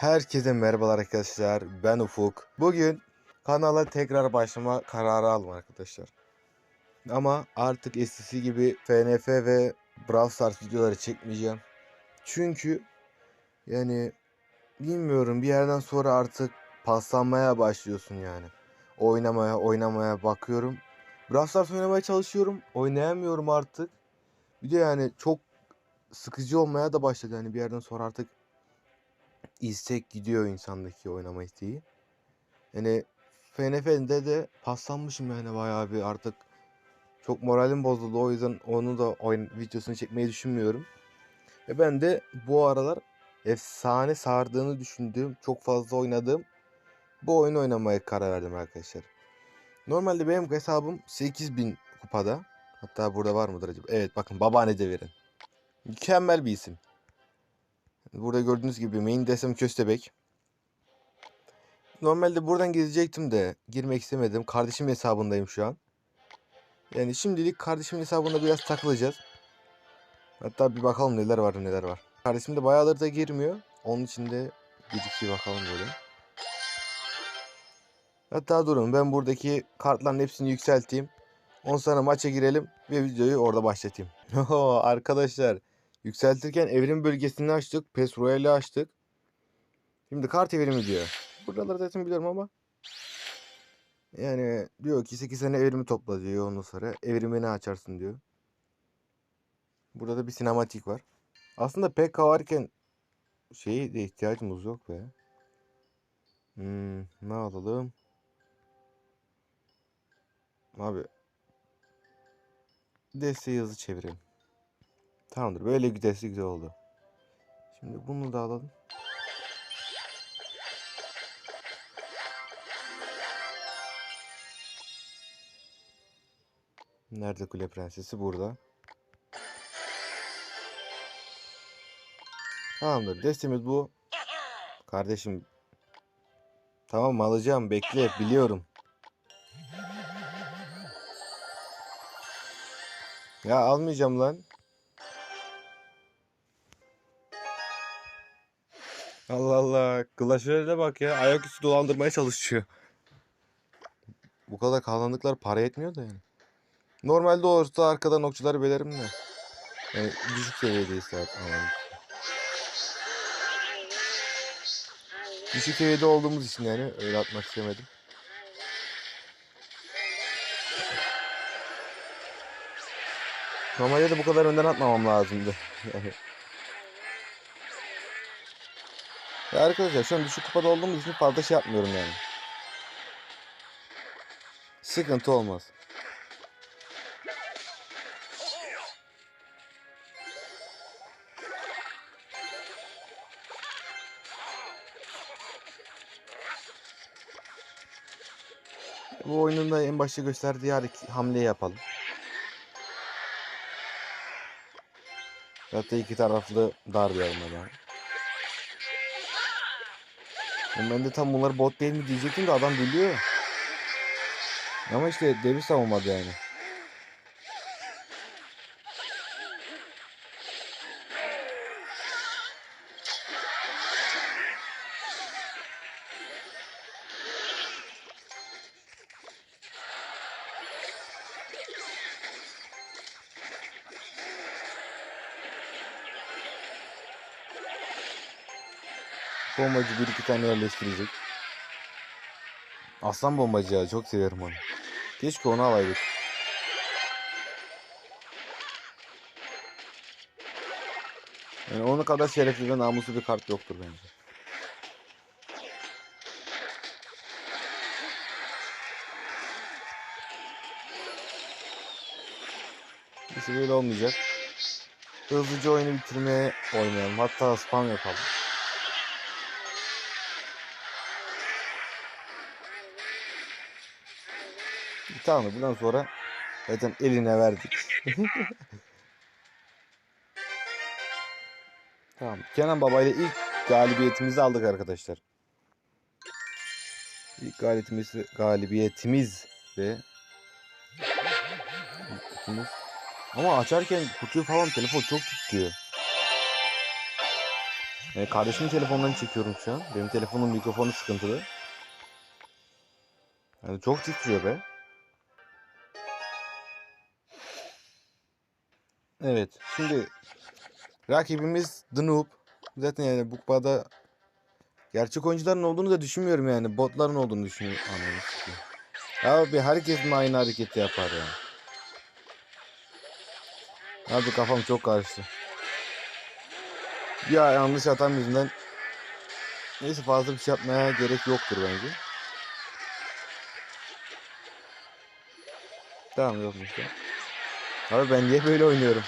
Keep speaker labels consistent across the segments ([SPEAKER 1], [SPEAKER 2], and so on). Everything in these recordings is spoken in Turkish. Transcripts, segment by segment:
[SPEAKER 1] Herkese merhabalar arkadaşlar. Ben Ufuk. Bugün kanala tekrar başlama kararı aldım arkadaşlar. Ama artık eskisi gibi FNF ve Brawl Stars videoları çekmeyeceğim. Çünkü yani bilmiyorum bir yerden sonra artık paslanmaya başlıyorsun yani. Oynamaya oynamaya bakıyorum. Brawl Stars oynamaya çalışıyorum. Oynayamıyorum artık. Bir de yani çok sıkıcı olmaya da başladı. Yani bir yerden sonra artık istek gidiyor insandaki oynama isteği. Yani FNF'de de paslanmışım yani bayağı bir artık çok moralim bozuldu. O yüzden onu da oyun videosunu çekmeyi düşünmüyorum. Ve ben de bu aralar efsane sardığını düşündüğüm, çok fazla oynadığım bu oyunu oynamaya karar verdim arkadaşlar. Normalde benim hesabım 8000 kupada. Hatta burada var mıdır acaba? Evet bakın babaanne de verin. Mükemmel bir isim. Burada gördüğünüz gibi main desem köstebek. Normalde buradan gidecektim de girmek istemedim. Kardeşim hesabındayım şu an. Yani şimdilik kardeşimin hesabında biraz takılacağız. Hatta bir bakalım neler var neler var. Kardeşim de bayağıdır da girmiyor. Onun için de bir iki bakalım böyle. Hatta durun ben buradaki kartların hepsini yükselteyim. Ondan sonra maça girelim ve videoyu orada başlatayım. Arkadaşlar Yükseltirken evrim bölgesini açtık. PES Royale'i açtık. Şimdi kart evrimi diyor. Buraları zaten biliyorum ama. Yani diyor ki 8 tane evrimi topla diyor ondan sonra. Evrimini açarsın diyor. Burada da bir sinematik var. Aslında PK varken şeyi de ihtiyacımız yok be. Hmm, ne alalım? Abi. Desteği hızlı çevirelim. Tamamdır. Böyle güzelse güzel oldu. Şimdi bunu da alalım. Nerede kule prensesi? Burada. Tamamdır. Destemiz bu. Kardeşim. Tamam alacağım. Bekle. Biliyorum. Ya almayacağım lan. Allah Allah. Clash'e bak ya. Ayaküstü dolandırmaya çalışıyor. Bu kadar kalanlıklar para etmiyor da yani. Normalde olursa arkadan okçuları belerim de. Yani düşük seviyedeyiz zaten. Düşük seviyede olduğumuz için yani öyle atmak istemedim. Normalde de bu kadar önden atmamam lazımdı. Yani. Ya arkadaşlar şu an düşük kupada olduğumuz için fazla şey yapmıyorum yani. Sıkıntı olmaz. Bu oyunun da en başta gösterdiği hamleyi yapalım. Zaten iki taraflı darlayalım Ben de tam bunlar bot değil mi diyecektim de adam biliyor. Ama işte devir savunmadı yani. Bombacı bir iki tane yerleştirecek. Aslan bombacı ya çok severim onu. Keşke onu alaydık. Yani onun kadar şerefli ve namuslu bir kart yoktur bence. Neyse böyle olmayacak. Hızlıca oyunu bitirmeye oynayalım. Hatta spam yapalım. Tamam bundan sonra zaten eline verdik. tamam. Kenan Baba ile ilk galibiyetimizi aldık arkadaşlar. İlk galibiyetimiz, galibiyetimiz ve kutumuz. Ama açarken kutuyu falan telefon çok titriyor. Yani kardeşimin telefonundan çekiyorum şu an. Benim telefonun mikrofonu sıkıntılı. Yani çok titriyor be. Evet. Şimdi rakibimiz The Noob. Zaten yani bu kupada gerçek oyuncuların olduğunu da düşünmüyorum yani. Botların olduğunu düşünüyorum. Anladım. Abi herkes mi aynı hareketi yapar ya? Abi kafam çok karıştı. Ya yanlış atan yüzünden neyse fazla bir şey yapmaya gerek yoktur bence. Tamam yokmuş ya. Abi ben niye böyle oynuyorum?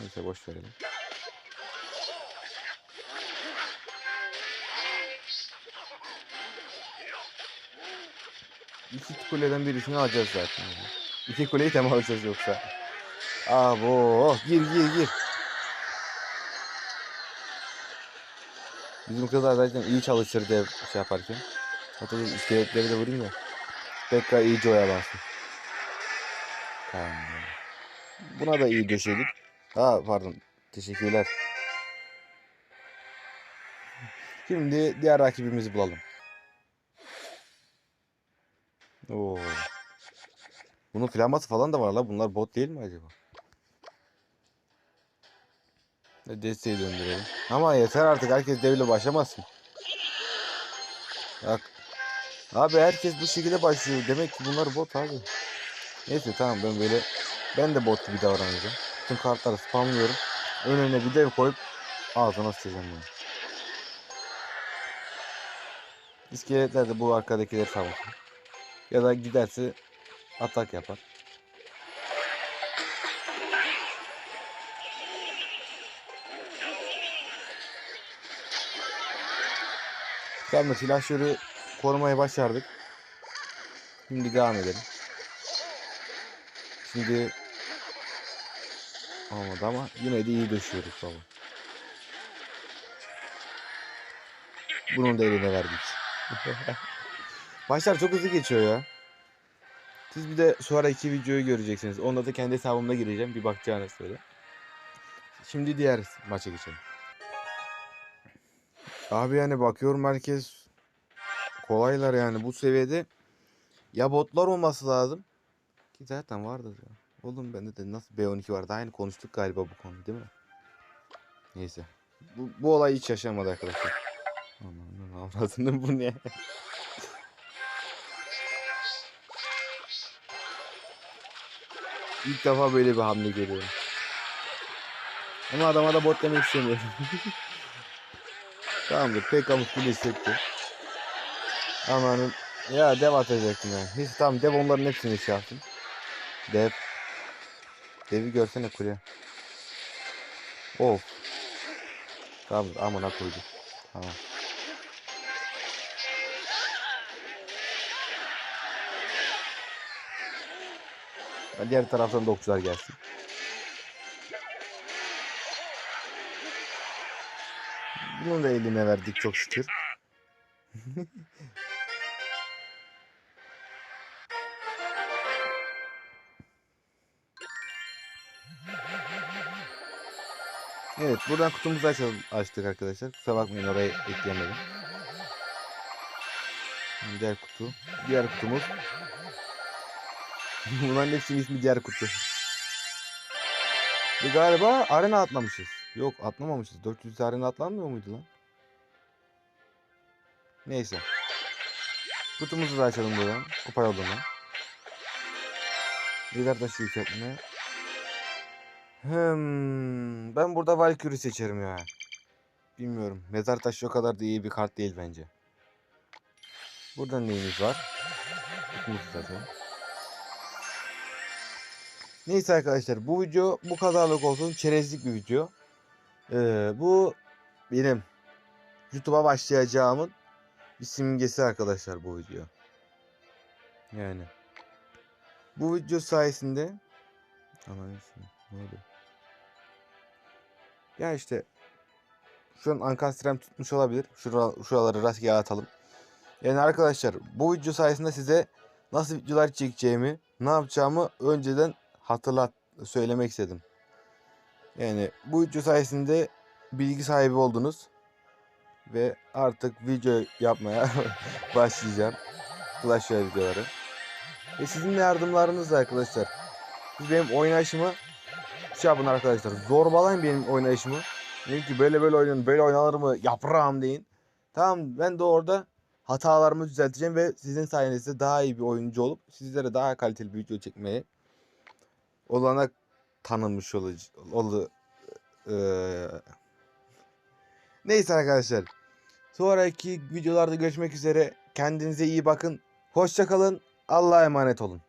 [SPEAKER 1] Neyse boş verelim. İki kuleden birisini alacağız zaten. İki kuleyi tem alacağız yoksa. Abo gir gir gir. Bizim kızlar zaten iyi çalışır dev şey yaparken. Hatta iskeletleri de vurayım ya. Tekrar iyice oyalasın. Tamam. Buna da iyi döşedik. Ha pardon. Teşekkürler. Şimdi diğer rakibimizi bulalım. Oo. Bunun flaması falan da var la. Bunlar bot değil mi acaba? E, Desteği döndürelim. Ama yeter artık. Herkes devle başlamasın. Bak. Abi herkes bu şekilde başlıyor. Demek ki bunlar bot abi. Neyse tamam ben böyle ben de bot gibi davranacağım. Bütün kartları spamlıyorum. Önüne bir dev koyup ağzına sıçacağım bunu. İskeletler de bu arkadakileri savunsun. Ya da giderse atak yapar. Tamam silahları korumayı başardık. Şimdi devam edelim. Şimdi olmadı ama yine de iyi döşüyoruz baba. Bunun da eline verdik. Maçlar çok hızlı geçiyor ya. Siz bir de sonra iki videoyu göreceksiniz. Onda da kendi hesabımda gireceğim. Bir bakacağınız böyle. Şimdi diğer maça geçelim. Abi yani bakıyorum herkes kolaylar yani bu seviyede. Ya botlar olması lazım. Ki zaten vardır ya. Oğlum bende de nasıl B12 vardı. Aynı konuştuk galiba bu konu değil mi? Neyse. Bu, bu olay hiç yaşamadı arkadaşlar. Aman avradını bu ne? İlk defa böyle bir hamle görüyorum. Ama adama da bot demek istemiyorum. Tamamdır. Pekamız bunu hissetti. Amanın. Ya dev atacaktım ya. Hiç tamam dev onların hepsini şey yaptım. Dev. Devi görsene kuleye. Of. Tamam amına koydum. Tamam. Ben diğer taraftan da okçular gelsin. Bunu da eline verdik çok şükür. Evet buradan kutumuzu açalım, açtık arkadaşlar. Kusura bakmayın orayı ekleyemedim. Diğer kutu. Diğer kutumuz. Bunların hepsinin ismi diğer kutu. Ve galiba arena atlamışız. Yok atlamamışız. 400 arena atlanmıyor muydu lan? Neyse. Kutumuzu da açalım buradan. Kupa yoluna. Lider taşı yükseltme. Hmm, ben burada Valkyrie seçerim ya. Bilmiyorum. Mezar taşı o kadar da iyi bir kart değil bence. Burada neyimiz var? Neyse arkadaşlar bu video bu kadarlık olsun. Çerezlik bir video. Ee, bu benim YouTube'a başlayacağımın bir simgesi arkadaşlar bu video. Yani. Bu video sayesinde Aman ne oluyor? Ya işte şu an ankastrem tutmuş olabilir. Şura, şuraları rastgele atalım. Yani arkadaşlar bu video sayesinde size nasıl videolar çekeceğimi, ne yapacağımı önceden hatırlat söylemek istedim. Yani bu video sayesinde bilgi sahibi oldunuz. Ve artık video yapmaya başlayacağım. Clash videoları. Ve sizin yardımlarınızla arkadaşlar. Siz benim oynayışımı şey yapın arkadaşlar. Zorbalayın benim oynayışımı. Deyin ki böyle böyle oynayın. Böyle oynanır mı? Yaprağım deyin. Tamam ben de orada hatalarımı düzelteceğim ve sizin sayenizde daha iyi bir oyuncu olup sizlere daha kaliteli bir video çekmeye olanak tanınmış olacak. Olu, eee, Neyse arkadaşlar. Sonraki videolarda görüşmek üzere. Kendinize iyi bakın. Hoşça kalın. Allah'a emanet olun.